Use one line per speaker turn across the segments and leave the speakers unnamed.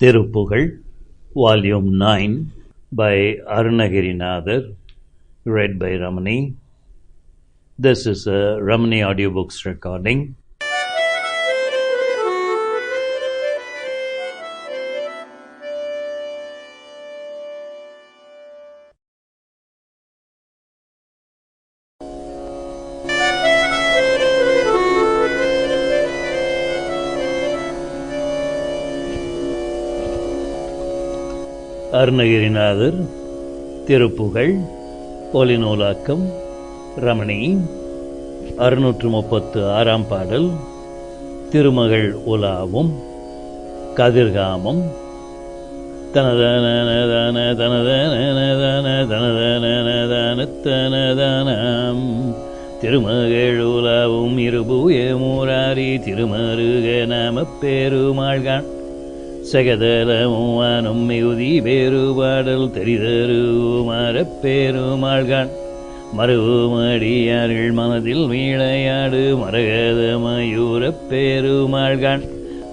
Thiruppugazh volume nine by Arunagirinathar, read by Ramani. This is a Ramani audiobooks recording. Arunagirinathar Thiruppugazh ஒலிநூலாக்கம் Ramani அறுநூற்று முப்பத்து ஆறாம் பாடல் திருமகள் உலாவும் கதிர்காமம் தனதன தனதன தனதன திருமகள் உலாவும் இருபூய மூராரி திருமருக நம பெருமாள்கான் சகதலமுவானும் மிகுதி பேருபாடல் தெரிதருமாறப் பெருமாள்கான் மறுமடியார்கள் மனதில் விளையாடு மரகத மயூரப் பெருமாள்கான்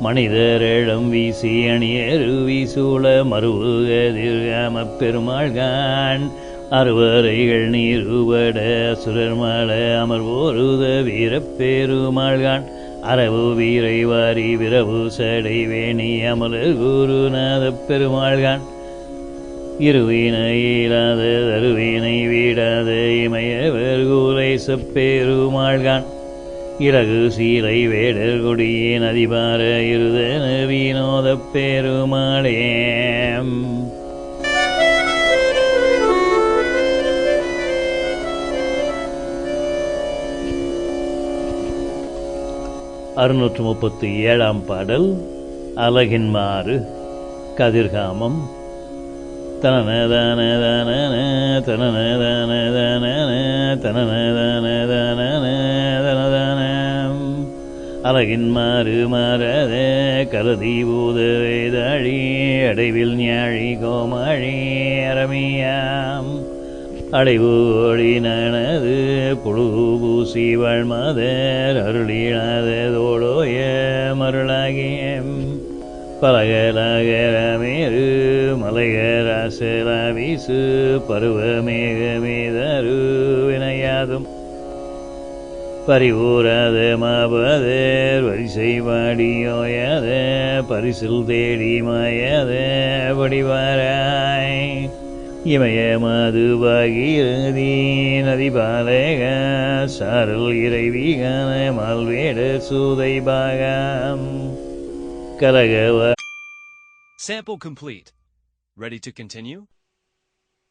மனிதரிடம் வீசி அணியரு வீசூழ மறுகதிர்காமப் பெருமாள்கான் அறுவரைகள் நீருபட அசுரர் மாள அமர்வோருத வீரப் பெருமாள்கான் அரவு வீரை வாரி விரவு சடை வேணி அமல குருநாத பெருமாள்கான். இருவினையிலாத தருவினை வீடாத இமயவர் கூரை செப்பெருமாள்கான். இலகு சீலை வேடர் கொடியின் அதிபார இருத நவீனோத பெருமாளே. அறுநூற்று முப்பத்தி ஏழாம் பாடல் அலகின்மாறு கதிர்காமம் தனநதனதன தனநதனதன தனநதனதன தனதனம் அலகின்மாறு மாறத கருதி பூத வேதாழி அடைவில் ஞாழி கோமாழி அரமியாம் அடைவோழினது ஒழினது புழு பூசி அருளினதோடோய மருளாகியம் பலகலகரமேறு மலைகராசல பருவமேகமேதரு வினையாதும். பரிவூராத மாபதர் வரிசை வாடியோயாத பரிசில் தேடி மாயாத வடிவாராய். இமய மதுபாகீரதி சாரல் இறைவிகான மால்வேட சூதைபாகம் கலகவ
Sample complete. Ready to continue?